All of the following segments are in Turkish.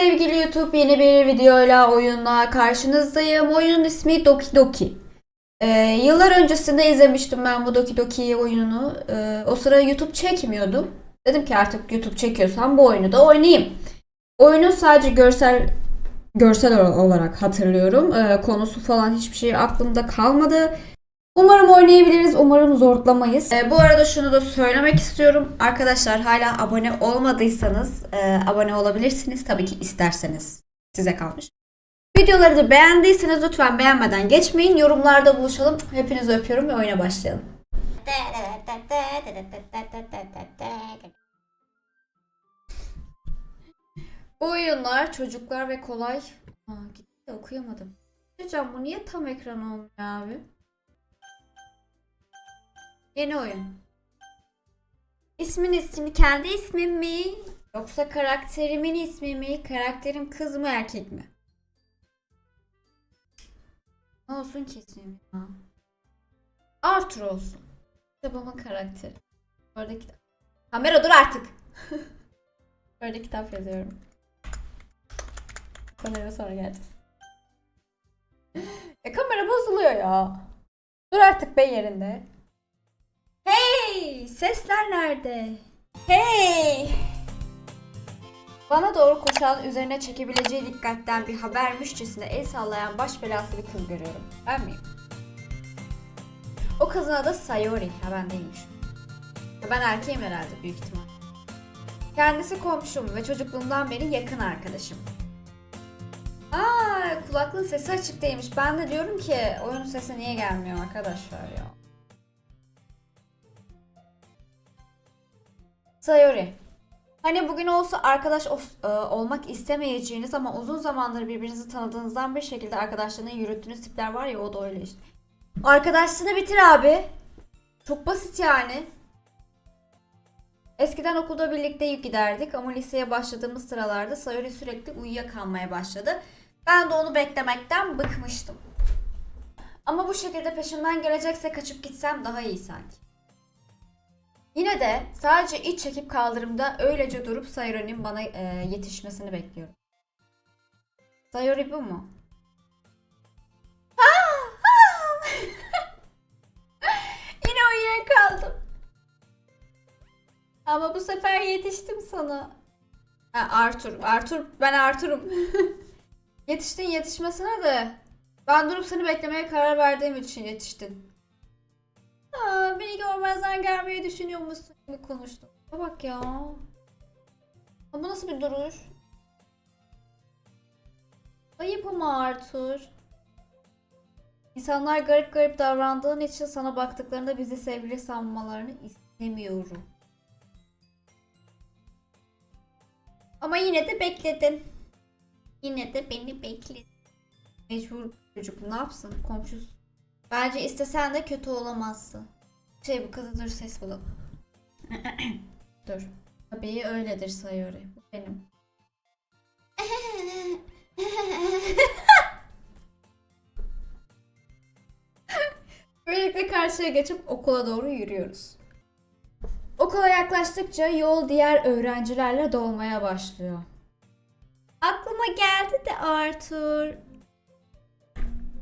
sevgili YouTube yeni bir videoyla oyunla karşınızdayım. Oyunun ismi Doki Doki. Ee, yıllar öncesinde izlemiştim ben bu Doki Doki oyununu. Ee, o sıra YouTube çekmiyordum. Dedim ki artık YouTube çekiyorsam bu oyunu da oynayayım. Oyunu sadece görsel görsel olarak hatırlıyorum. Ee, konusu falan hiçbir şey aklımda kalmadı. Umarım oynayabiliriz. Umarım zorlamayız. Ee, bu arada şunu da söylemek istiyorum. Arkadaşlar hala abone olmadıysanız e, abone olabilirsiniz. Tabii ki isterseniz. Size kalmış. Videoları da beğendiyseniz lütfen beğenmeden geçmeyin. Yorumlarda buluşalım. Hepinizi öpüyorum ve oyuna başlayalım. Bu oyunlar çocuklar ve kolay. Aa, gitti okuyamadım. Hocam bu niye tam ekran olmuyor abi? Yeni oyun. İsmin ismi kendi ismim mi? Yoksa karakterimin ismi mi? Karakterim kız mı erkek mi? Ne olsun ki ismim ya? Arthur olsun. Kitabımın karakteri. Orada kitap. Kamera dur artık. Orada kitap yazıyorum. Kameraya sonra geleceğiz. E kamera bozuluyor ya. Dur artık be yerinde. Hey! Sesler nerede? Hey! Bana doğru koşan, üzerine çekebileceği dikkatten bir habermişçesine el sallayan baş belası bir kız görüyorum. Ben miyim? O kızın adı Sayori. Ha ben değilmiş. Ha, ben erkeğim herhalde büyük ihtimal. Kendisi komşum ve çocukluğumdan beri yakın arkadaşım. Aa, kulaklığın sesi açık değilmiş. Ben de diyorum ki oyunun sesi niye gelmiyor arkadaşlar ya. Sayori. Hani bugün olsa arkadaş e, olmak istemeyeceğiniz ama uzun zamandır birbirinizi tanıdığınızdan bir şekilde arkadaşlarını yürüttüğünüz tipler var ya o da öyle işte. Arkadaşlığını bitir abi. Çok basit yani. Eskiden okulda birlikte giderdik ama liseye başladığımız sıralarda Sayori sürekli uyuyakalmaya başladı. Ben de onu beklemekten bıkmıştım. Ama bu şekilde peşimden gelecekse kaçıp gitsem daha iyi sanki. Yine de sadece iç çekip kaldırımda öylece durup Sayori'nin bana e, yetişmesini bekliyorum. Sayori bu mu? Yine uyuyakaldım. Ama bu sefer yetiştim sana. Ha, Arthur. Arthur. Ben Arthur'um. Yetiştin yetişmesine de. Ben durup seni beklemeye karar verdiğim için yetiştin. Aa, beni görmezden gelmeyi düşünüyor musun gibi konuştum. Bak ya. Bu nasıl bir duruş? Ayıp ama Arthur. İnsanlar garip garip davrandığın için sana baktıklarında bizi sevgili sanmalarını istemiyorum. Ama yine de bekledin. Yine de beni bekledin. Mecbur çocuk ne yapsın komşusu. Bence istesen de kötü olamazsın. Şey bu kızı dur ses bulalım. dur. Tabii öyledir Sayori. Bu benim. Böylelikle karşıya geçip okula doğru yürüyoruz. Okula yaklaştıkça yol diğer öğrencilerle dolmaya başlıyor. Aklıma geldi de Arthur.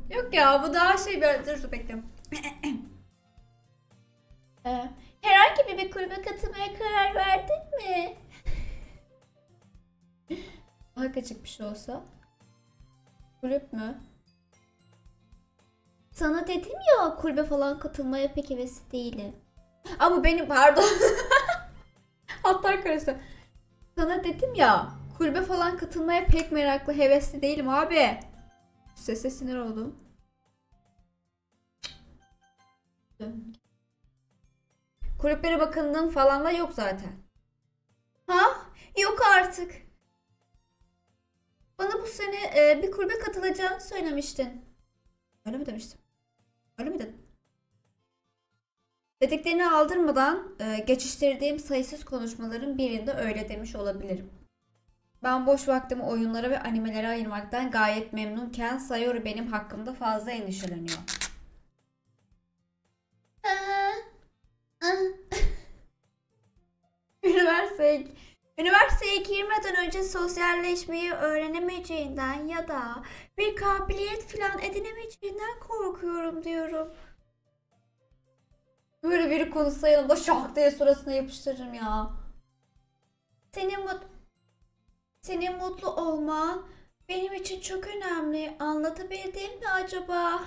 Yok ya bu daha şey bir dur dur bekle. Ee, herhangi bir kulübe katılmaya karar verdin mi? Daha küçük bir şey olsa. Kulüp mü? Sana dedim ya kulübe falan katılmaya pek hevesli değilim. Ama benim pardon. Hatlar karıştı. Sana dedim ya kulübe falan katılmaya pek meraklı hevesli değilim abi. Sese sinir oldum. Kulüplere bakındığın falan da yok zaten. Ha? Yok artık. Bana bu sene e, bir kulübe katılacağını söylemiştin. Öyle mi demiştim? Öyle mi dedim? Dediklerini aldırmadan e, geçiştirdiğim sayısız konuşmaların birinde öyle demiş olabilirim. Ben boş vaktimi oyunlara ve animelere ayırmaktan gayet memnunken Sayori benim hakkımda fazla endişeleniyor. Üniversiteye, Üniversiteye girmeden önce sosyalleşmeyi öğrenemeyeceğinden ya da bir kabiliyet falan edinemeyeceğinden korkuyorum diyorum. Böyle biri konuşsa yanımda şak diye suratına yapıştırırım ya. Senin mut senin mutlu olman benim için çok önemli. Anlatabildim mi acaba?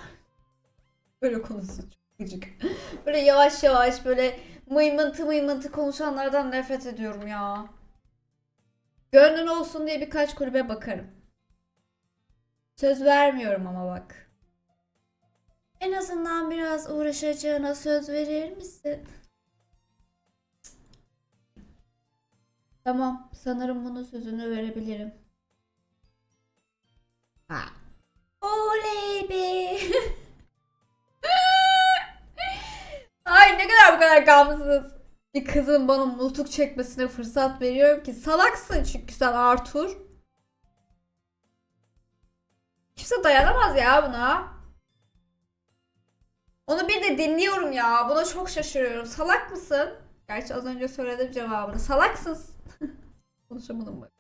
Böyle konuşsun gıcık. Böyle yavaş yavaş böyle mıymıntı mıymıntı konuşanlardan nefret ediyorum ya. Gönlün olsun diye birkaç kulübe bakarım. Söz vermiyorum ama bak. En azından biraz uğraşacağına söz verir misin? Tamam, sanırım bunun sözünü verebilirim. Kadar gamsız. Bir kızın bana mutluluk çekmesine fırsat veriyorum ki salaksın çünkü sen Arthur. Kimse dayanamaz ya buna. Onu bir de dinliyorum ya. Buna çok şaşırıyorum. Salak mısın? Gerçi az önce söyledim cevabını. Salaksın. Konuşamadım bak.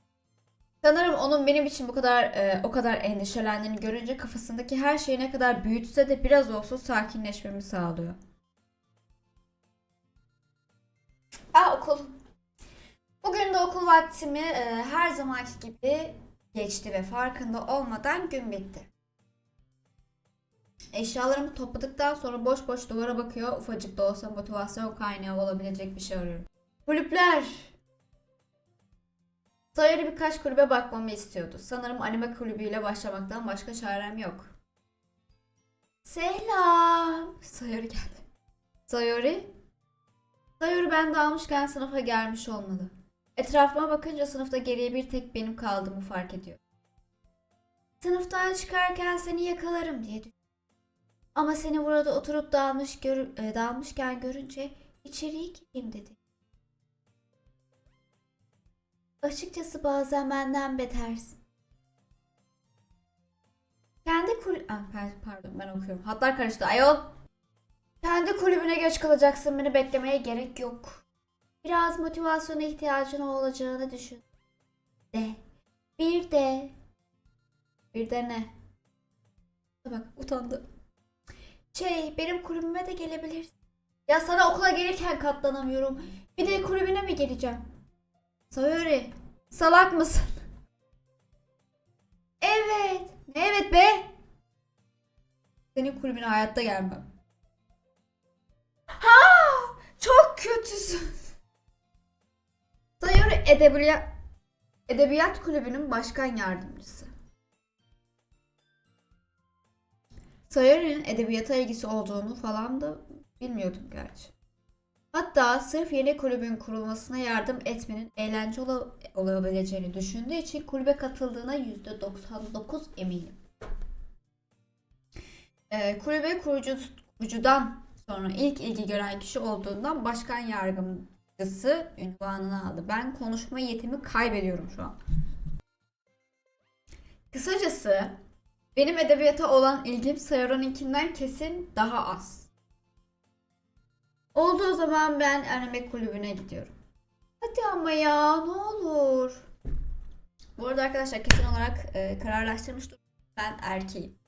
Sanırım onun benim için bu kadar e, o kadar endişelendiğini görünce kafasındaki her şeyi ne kadar büyütse de biraz olsun sakinleşmemi sağlıyor. Aa okul. Bugün de okul vaktimi e, her zamanki gibi geçti ve farkında olmadan gün bitti. Eşyalarımı topladıktan sonra boş boş duvara bakıyor. Ufacık da olsa motivasyon kaynağı olabilecek bir şey arıyorum. Kulüpler. Sayarı birkaç kulübe bakmamı istiyordu. Sanırım anime kulübüyle başlamaktan başka çarem yok. Selam. Sayarı geldi. Sayori? Sayori ben de almışken sınıfa gelmiş olmalı. Etrafıma bakınca sınıfta geriye bir tek benim kaldığımı fark ediyor. Sınıftan çıkarken seni yakalarım diye düşündüm. Ama seni burada oturup dağılmış gör, e, dağılmışken görünce içeriye gireyim dedi. Açıkçası bazen benden betersin. Kendi kul... Ah, pardon ben okuyorum. Hatlar karıştı ayol. Kendi kulübüne geç kalacaksın. Beni beklemeye gerek yok. Biraz motivasyona ihtiyacın olacağını düşün. De. Bir de. Bir de ne? Bak utandı. Şey benim kulübüme de gelebilirsin. Ya sana okula gelirken katlanamıyorum. Bir de kulübüne mi geleceğim? Sayori. Salak mısın? Evet. Ne evet be? Senin kulübüne hayatta gelmem. Ha! Çok kötüsün. Sayori Edebiyat Edebiyat Kulübü'nün başkan yardımcısı. Sayori'nin edebiyata ilgisi olduğunu falan da bilmiyordum gerçi. Hatta sırf yeni kulübün kurulmasına yardım etmenin eğlence ola- olabileceğini düşündüğü için kulübe katıldığına %99 eminim. Ee, kulübe kurucu, kurucudan sonra ilk ilgi gören kişi olduğundan başkan yardımcısı ünvanını aldı. Ben konuşma yetimi kaybediyorum şu an. Kısacası benim edebiyata olan ilgim Sayori'ninkinden kesin daha az. Olduğu zaman ben anime kulübüne gidiyorum. Hadi ama ya ne olur. Bu arada arkadaşlar kesin olarak e, kararlaştırmış. Ben erkeğim.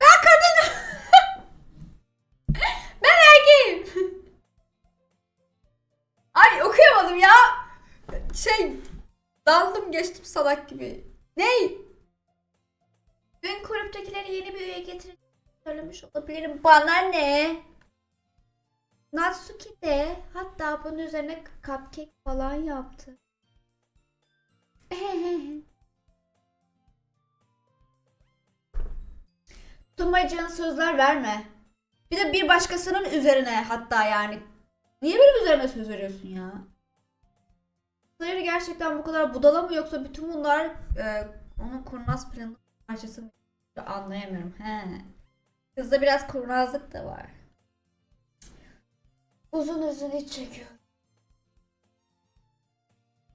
Ben kadınım. okuyamadım ya. Şey daldım geçtim salak gibi. Ney? Dün kulüptekileri yeni bir üye getirip söylemiş olabilirim. Bana ne? Natsuki de hatta bunun üzerine cupcake falan yaptı. Tutumacığın sözler verme. Bir de bir başkasının üzerine hatta yani. Niye benim üzerime söz veriyorsun ya? Sayırı gerçekten bu kadar budala mı yoksa bütün bunlar e, onun kurnaz planının parçası mı? Anlayamıyorum. He. Kızda biraz kurnazlık da var. Uzun uzun iç çekiyor.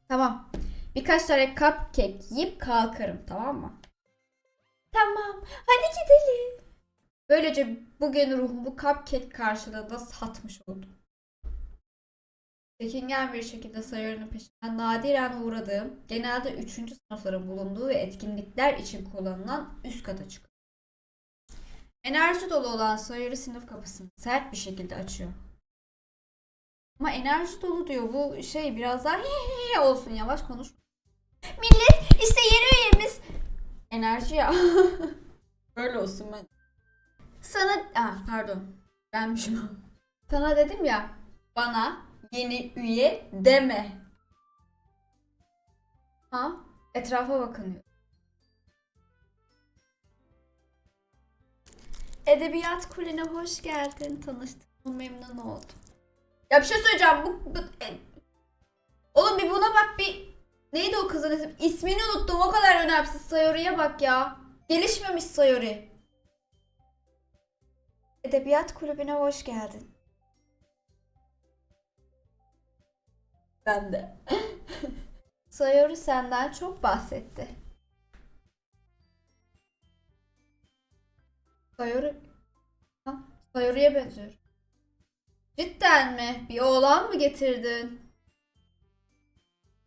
Tamam. Birkaç tane cupcake yiyip kalkarım tamam mı? Tamam. Hadi gidelim. Böylece bugün ruhumu cupcake karşılığında satmış oldum. Çekingen bir şekilde sayıların peşinden nadiren uğradığım, genelde 3. sınıfların bulunduğu ve etkinlikler için kullanılan üst kata çıkıyor. Enerji dolu olan sayıları sınıf kapısını sert bir şekilde açıyor. Ama enerji dolu diyor. Bu şey biraz daha olsun yavaş konuş. Millet işte yeni üyemiz. Enerji ya. Öyle olsun ben. Sana ah, pardon. Benmişim. Sana dedim ya bana yeni üye deme. Ha? Etrafa bakınıyor. Edebiyat Kulüne hoş geldin. Tanıştığıma memnun oldum. Ya bir şey söyleyeceğim. Bu, bu e- Oğlum bir buna bak bir Neydi o kızın ismi? İsmini unuttum. O kadar önemsiz Sayori'ye bak ya. Gelişmemiş Sayori. Edebiyat kulübüne hoş geldin. Ben de. Sayori senden çok bahsetti. Sayori... Ha, Sayori'ye benziyor. Cidden mi? Bir oğlan mı getirdin?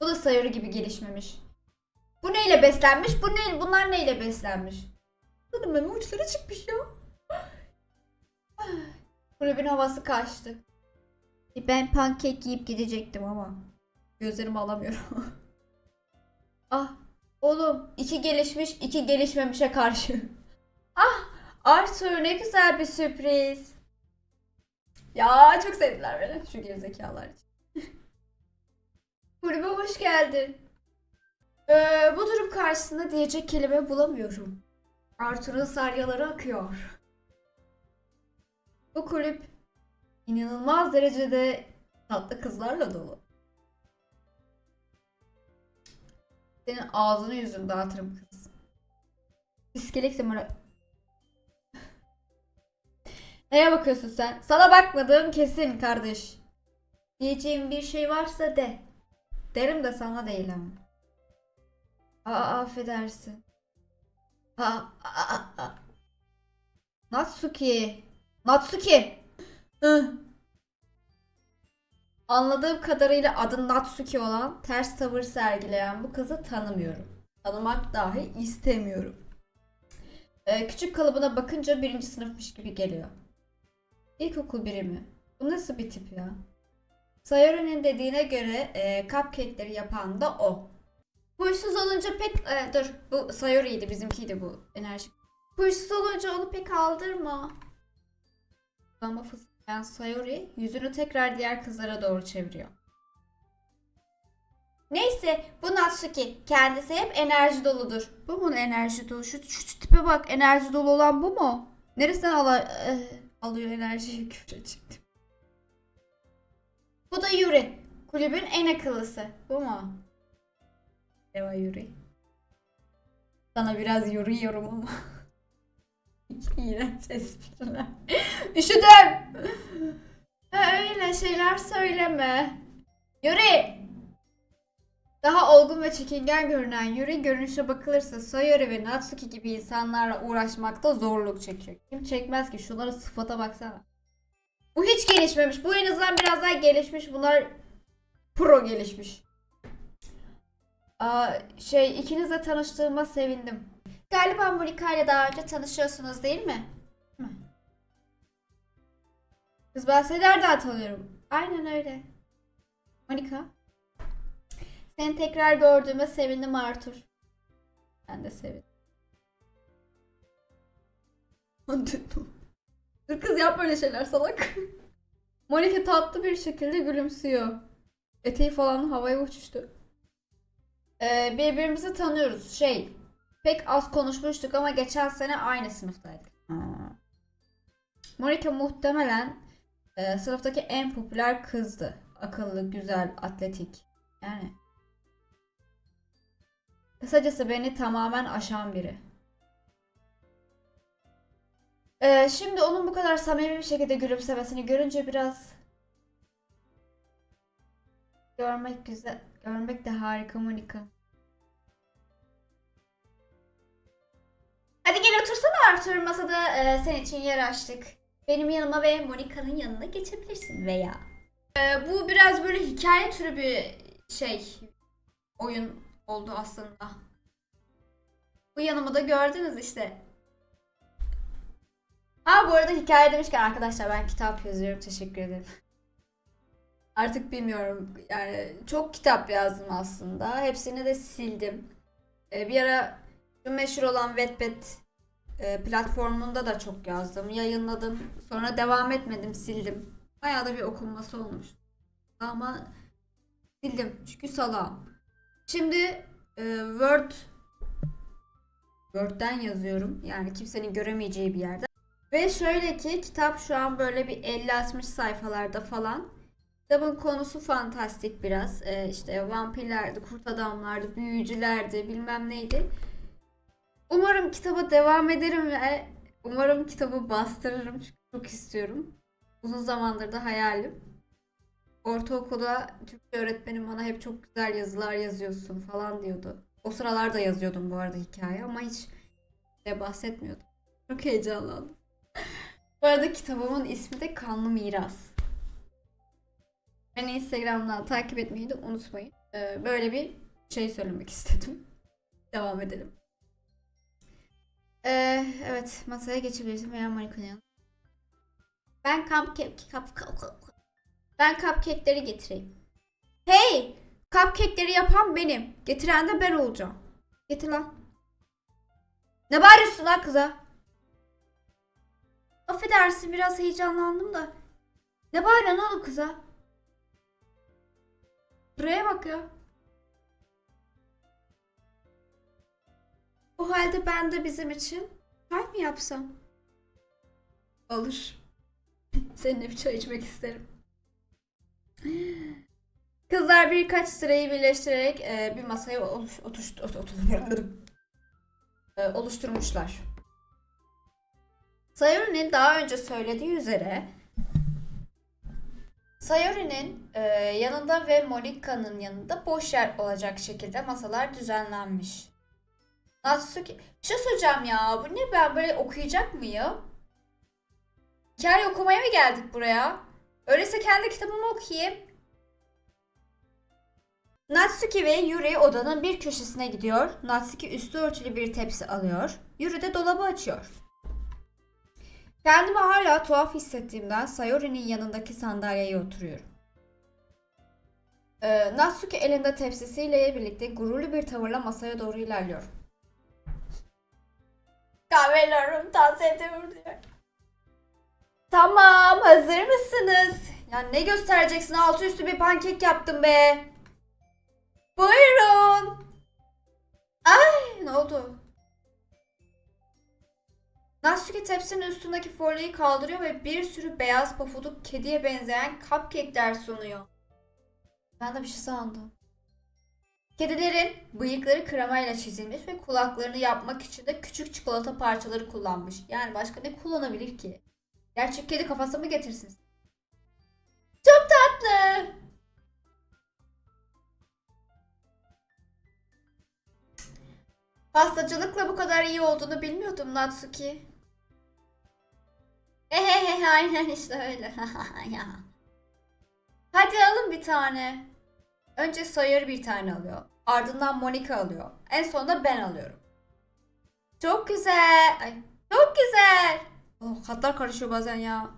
Bu da Sayori gibi gelişmemiş. Bu neyle beslenmiş? Bu ne? Bunlar neyle beslenmiş? Kadın meme uçları çıkmış ya. Kulübün havası kaçtı. Ben pankek yiyip gidecektim ama gözlerimi alamıyorum. ah oğlum iki gelişmiş iki gelişmemişe karşı. ah Arthur ne güzel bir sürpriz. Ya çok sevdiler beni şu gerizekalılar için. Kulübe hoş geldin. Ee, bu durum karşısında diyecek kelime bulamıyorum. Arthur'un salyaları akıyor. Bu kulüp inanılmaz derecede tatlı kızlarla dolu. Senin ağzını yüzünü dağıtırım kız. De böyle... Neye bakıyorsun sen? Sana bakmadığım kesin kardeş. Diyeceğim bir şey varsa de. Derim de sana değil ama. Aa affedersin. Aa, aa, aa. Natsuki. Natsuki. Hı. Anladığım kadarıyla adı Natsuki olan ters tavır sergileyen bu kızı tanımıyorum. Tanımak dahi istemiyorum. Ee, küçük kalıbına bakınca birinci sınıfmış gibi geliyor. İlkokul biri mi? Bu nasıl bir tip ya? Sayori'nin dediğine göre e, cupcake'leri yapan da o. Huysuz olunca pek... e, dur bu Sayori'ydi bizimkiydi bu enerji. Huysuz olunca onu pek aldırma. Ama fısıldayan Sayori yüzünü tekrar diğer kızlara doğru çeviriyor. Neyse bu Natsuki. Kendisi hep enerji doludur. Bu mu enerji dolu? Şu, şu tipe bak enerji dolu olan bu mu? Neresinden ala, e, alıyor enerjiyi çıktı. Bu da Yuri. Kulübün en akıllısı. Bu mu? Eva Yuri. Sana biraz yoruyorum ama. İğrenç espriler. Üşüdüm. Öyle şeyler söyleme. Yuri. Daha olgun ve çekingen görünen Yuri görünüşe bakılırsa Sayori ve Natsuki gibi insanlarla uğraşmakta zorluk çekiyor. Kim çekmez ki? Şunlara sıfata baksana. Bu hiç gelişmemiş. Bu en azından biraz daha gelişmiş. Bunlar pro gelişmiş. Aa, şey ikinizle tanıştığıma sevindim. Galiba Monika ile daha önce tanışıyorsunuz değil mi? Kız ben seni nereden tanıyorum? Aynen öyle. Monika. Seni tekrar gördüğüme sevindim Arthur. Ben de sevindim. Dur kız yap böyle şeyler salak. Monika tatlı bir şekilde gülümsüyor. Eteği falan havaya uçuştu. Ee, birbirimizi tanıyoruz. Şey, pek az konuşmuştuk ama geçen sene aynı sınıftaydık. Monika muhtemelen e, sınıftaki en popüler kızdı. Akıllı, güzel, atletik. Yani. Kısacası beni tamamen aşan biri. Ee, şimdi onun bu kadar samimi bir şekilde gülümsemesini görünce biraz görmek güzel, görmek de harika Monika. Hadi gel otursana Arthur masada e, senin için yer açtık. Benim yanıma ve Monika'nın yanına geçebilirsin veya. Ee, bu biraz böyle hikaye türü bir şey oyun oldu aslında. Bu yanımı da gördünüz işte. Ha bu arada hikaye demişken arkadaşlar ben kitap yazıyorum. Teşekkür ederim. Artık bilmiyorum. Yani çok kitap yazdım aslında. Hepsini de sildim. Ee, bir ara şu meşhur olan Wattpad e, platformunda da çok yazdım. Yayınladım. Sonra devam etmedim. Sildim. Bayağı da bir okunması olmuş. Ama sildim. Çünkü salağım. Şimdi e, Word Word'den yazıyorum. Yani kimsenin göremeyeceği bir yerde. Ve şöyle ki kitap şu an böyle bir 50-60 sayfalarda falan. Kitabın konusu fantastik biraz. Ee, işte vampirlerdi, kurt adamlardı, büyücülerdi, bilmem neydi. Umarım kitaba devam ederim ve umarım kitabı bastırırım çünkü çok istiyorum. Uzun zamandır da hayalim. Ortaokulda Türkçe öğretmenim bana hep çok güzel yazılar yazıyorsun falan diyordu. O sıralarda yazıyordum bu arada hikaye ama hiç de bahsetmiyordum. Çok heyecanlandım. Bu arada kitabımın ismi de Kanlı Miras. Beni Instagram'dan takip etmeyi de unutmayın. Ee, böyle bir şey söylemek istedim. Devam edelim. Ee, evet masaya geçebilirsin veya Marika'ya. Ben cupcake, cup, cup, cup- ben cupcake'leri getireyim. Hey! Cupcake'leri yapan benim. Getiren de ben olacağım. Getir lan. Ne bağırıyorsun lan kıza? Affedersin biraz heyecanlandım da. Ne bağırıyorsun oğlum kıza? Buraya bak ya. O halde ben de bizim için çay mı yapsam? Olur. Seninle bir çay içmek isterim. Kızlar birkaç sırayı birleştirerek e, bir masaya oluş, otuş, ot- ot- e, oluşturmuşlar. Sayori'nin daha önce söylediği üzere Sayori'nin e, yanında ve Monika'nın yanında boş yer olacak şekilde masalar düzenlenmiş. Natsuki, bir şey söyleyeceğim ya. Bu ne ben böyle okuyacak mıyım? Hikaye okumaya mı geldik buraya? Öyleyse kendi kitabımı okuyayım. Natsuki ve Yuri odanın bir köşesine gidiyor. Natsuki üstü örtülü bir tepsi alıyor. Yuri de dolabı açıyor. Kendimi hala tuhaf hissettiğimden Sayori'nin yanındaki sandalyeye oturuyorum. Ee, Natsuki elinde tepsisiyle birlikte gururlu bir tavırla masaya doğru ilerliyor. Kahvelerim tavsiye ediyorum diyor. Tamam hazır mısınız? Ya ne göstereceksin altı üstü bir pankek yaptım be. Buyurun. Ay ne oldu? Natsuki tepsinin üstündeki folyoyu kaldırıyor ve bir sürü beyaz pofuduk kediye benzeyen cupcake'ler sunuyor. Ben de bir şey sandım. Kedilerin bıyıkları kremayla çizilmiş ve kulaklarını yapmak için de küçük çikolata parçaları kullanmış. Yani başka ne kullanabilir ki? Gerçek kedi kafası mı getirsin? Çok tatlı. Pastacılıkla bu kadar iyi olduğunu bilmiyordum Natsuki. Hehehe aynen işte öyle. Hadi alın bir tane. Önce Sawyer bir tane alıyor. Ardından Monica alıyor. En sonunda ben alıyorum. Çok güzel. Ay, çok güzel. Oh, hatlar karışıyor bazen ya.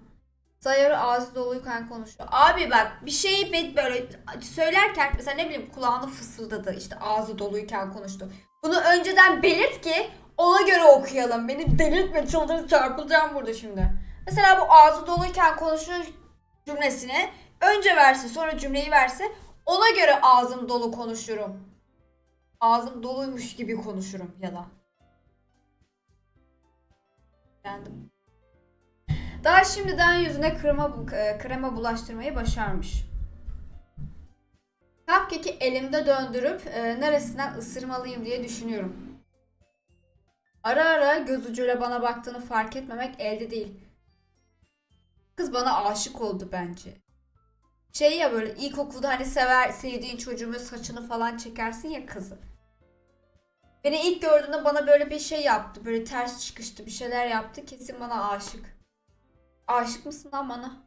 Sayarı ağzı doluyken konuşuyor. Abi bak bir şeyi böyle söylerken mesela ne bileyim kulağını fısıldadı. işte ağzı doluyken konuştu. Bunu önceden belirt ki ona göre okuyalım. Beni delirtme çıldırıp çarpılacağım burada şimdi. Mesela bu ağzı doluyken konuşur cümlesini önce verse sonra cümleyi verse ona göre ağzım dolu konuşurum. Ağzım doluymuş gibi konuşurum ya da. Beğendim. Daha şimdiden yüzüne krema, e, krema bulaştırmayı başarmış. Cupcake'i elimde döndürüp e, neresinden ısırmalıyım diye düşünüyorum. Ara ara göz ucuyla bana baktığını fark etmemek elde değil. Kız bana aşık oldu bence. Şey ya böyle ilkokulda hani sever sevdiğin çocuğun saçını falan çekersin ya kızı. Beni ilk gördüğünde bana böyle bir şey yaptı. Böyle ters çıkıştı bir şeyler yaptı. Kesin bana aşık. Aşık mısın lan bana?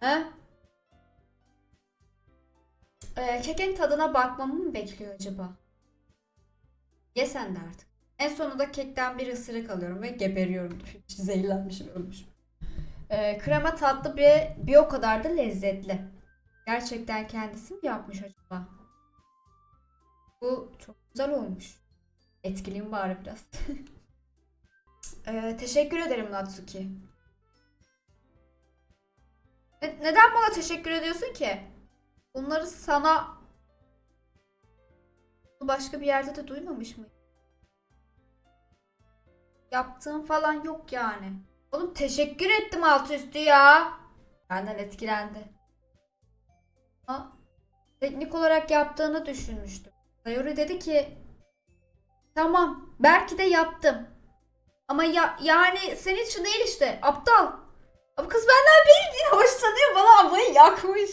He? Ee, kekin tadına bakmamı mı bekliyor acaba? Ye sen de artık. En sonunda kekten bir ısırık alıyorum ve geberiyorum. Zehirlenmişim, ölmüşüm. Ee, krema tatlı bir, bir o kadar da lezzetli. Gerçekten kendisi mi yapmış acaba? Bu çok güzel olmuş. Etkileyim bari biraz. Ee, teşekkür ederim Natsuki. Ne- neden bana teşekkür ediyorsun ki? Bunları sana başka bir yerde de duymamış mı? Yaptığım falan yok yani. Oğlum teşekkür ettim altı üstü ya. Benden etkilendi. Teknik olarak yaptığını düşünmüştüm. Sayori dedi ki tamam belki de yaptım. Ama ya yani senin için değil işte aptal. Ama kız benden bildiğin hoşlanıyor bana ablayı yakmış.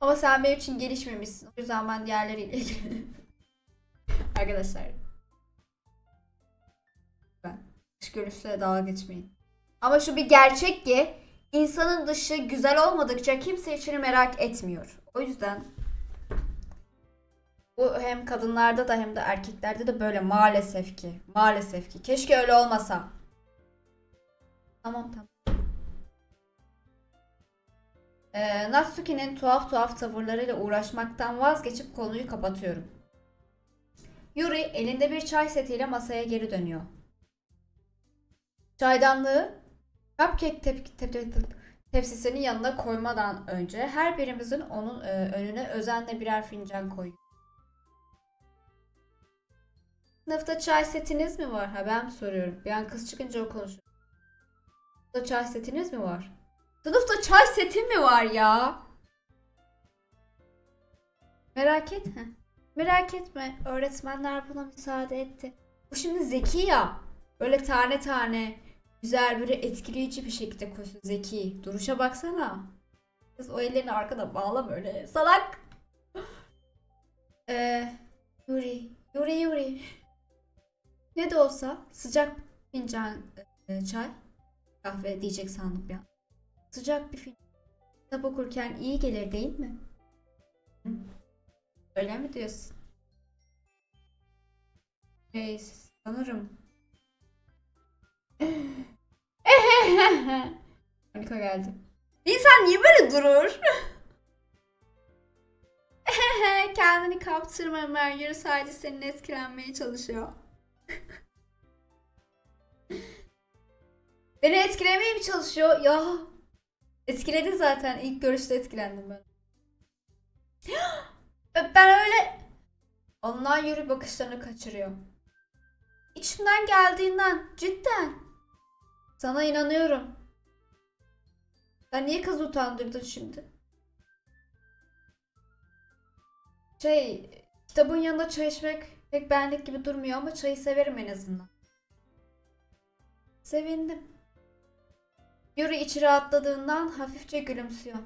Ama sen benim için gelişmemişsin. O yüzden ben diğerleriyle ilgileniyorum. Arkadaşlar. Ben dış görüşlere dalga geçmeyin. Ama şu bir gerçek ki insanın dışı güzel olmadıkça kimse içini merak etmiyor. O yüzden bu hem kadınlarda da hem de erkeklerde de böyle maalesef ki. Maalesef ki. Keşke öyle olmasa. Tamam tamam. Ee, Natsuki'nin tuhaf tuhaf tavırlarıyla uğraşmaktan vazgeçip konuyu kapatıyorum. Yuri elinde bir çay setiyle masaya geri dönüyor. Çaydanlığı cupcake tep- tep- tep- tep- tepsisinin yanına koymadan önce her birimizin onun e, önüne özenle birer fincan koyuyor. Sınıfta çay setiniz mi var? Ha ben soruyorum? Bir an kız çıkınca o konuşuyor. Sınıfta çay setiniz mi var? Sınıfta çay setim mi var ya? Merak etme. Merak etme. Öğretmenler buna müsaade etti. Bu şimdi zeki ya. Böyle tane tane güzel böyle etkileyici bir şekilde koşuyor. Zeki. Duruşa baksana. Kız o ellerini arkada bağlama öyle. Salak. Ee, Yuri. Yuri Yuri. Ne de olsa sıcak fincan e, çay. Kahve diyecek sandım an. Sıcak bir film. Kitap okurken iyi gelir değil mi? Öyle mi diyorsun? Şey, sanırım. Monika geldi. İnsan niye böyle durur? Kendini kaptırma Ömer. Sadece senin etkilenmeye çalışıyor. Beni etkilemeye mi çalışıyor? Ya Etkiledi zaten. İlk görüşte etkilendim ben. ben öyle... Onlar yürü bakışlarını kaçırıyor. İçimden geldiğinden. Cidden. Sana inanıyorum. Sen niye kızı utandırdın şimdi? Şey, kitabın yanında çay içmek pek benlik gibi durmuyor ama çayı severim en azından. Sevindim. Yuri içi rahatladığından hafifçe gülümsüyor.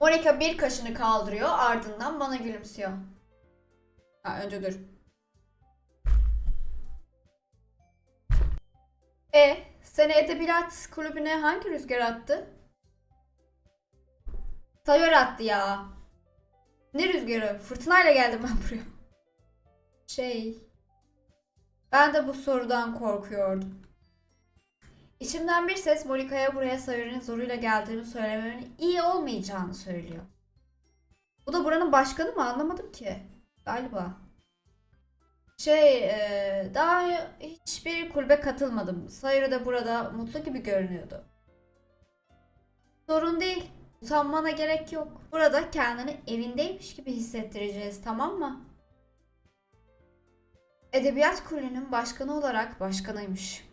Monika bir kaşını kaldırıyor ardından bana gülümsüyor. Ha, önce dur. E, seni edebiyat kulübüne hangi rüzgar attı? Sayör attı ya. Ne rüzgarı? Fırtınayla geldim ben buraya. Şey... Ben de bu sorudan korkuyordum. İçimden bir ses Monika'ya buraya Sayori'nin zoruyla geldiğimi söylememin iyi olmayacağını söylüyor. Bu da buranın başkanı mı anlamadım ki. Galiba. Şey, e, daha hiçbir kulübe katılmadım. Sayori de burada mutlu gibi görünüyordu. Sorun değil. Utanmana gerek yok. Burada kendini evindeymiş gibi hissettireceğiz tamam mı? Edebiyat kulübünün başkanı olarak başkanıymış.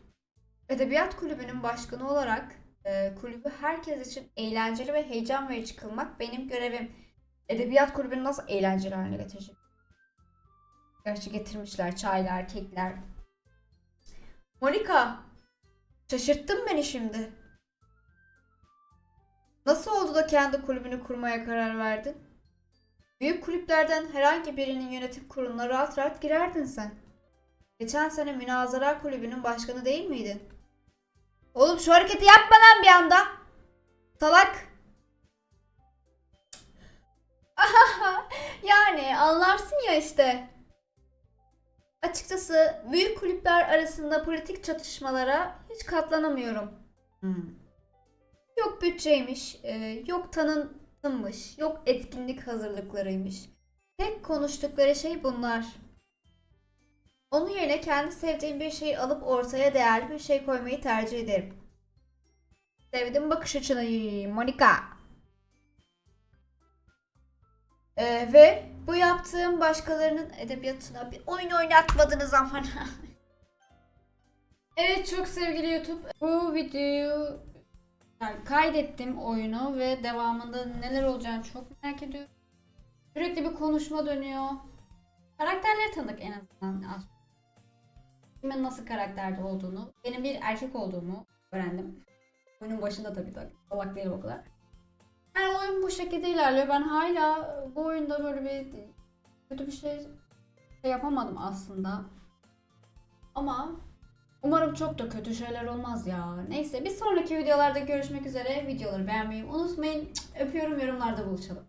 Edebiyat kulübünün başkanı olarak e, kulübü herkes için eğlenceli ve heyecan verici kılmak benim görevim. Edebiyat kulübünü nasıl eğlenceli haline getirecek? Gerçi getirmişler çaylar, kekler. Monika, şaşırttın beni şimdi. Nasıl oldu da kendi kulübünü kurmaya karar verdin? Büyük kulüplerden herhangi birinin yönetim kuruluna rahat rahat girerdin sen. Geçen sene münazara kulübünün başkanı değil miydin? Oğlum şu hareketi yapma lan bir anda. Salak. yani anlarsın ya işte. Açıkçası büyük kulüpler arasında politik çatışmalara hiç katlanamıyorum. Yok bütçeymiş, e, yok tanıtımmış, yok etkinlik hazırlıklarıymış. Tek konuştukları şey bunlar. Onun yerine kendi sevdiğim bir şeyi alıp ortaya değerli bir şey koymayı tercih ederim. Sevdim bakış açını Monika. Ee, ve bu yaptığım başkalarının edebiyatına bir oyun oynatmadınız ama. evet çok sevgili YouTube. Bu videoyu yani kaydettim oyunu ve devamında neler olacağını çok merak ediyorum. Sürekli bir konuşma dönüyor. Karakterleri tanıdık en azından. az. Kimin nasıl karakterde olduğunu, benim bir erkek olduğumu öğrendim. Oyunun başında tabii tabii. Salak değilim o kadar. Yani oyun bu şekilde ilerliyor. Ben hala bu oyunda böyle bir kötü bir şey, şey yapamadım aslında. Ama umarım çok da kötü şeyler olmaz ya. Neyse bir sonraki videolarda görüşmek üzere. Videoları beğenmeyi unutmayın. Öpüyorum yorumlarda buluşalım.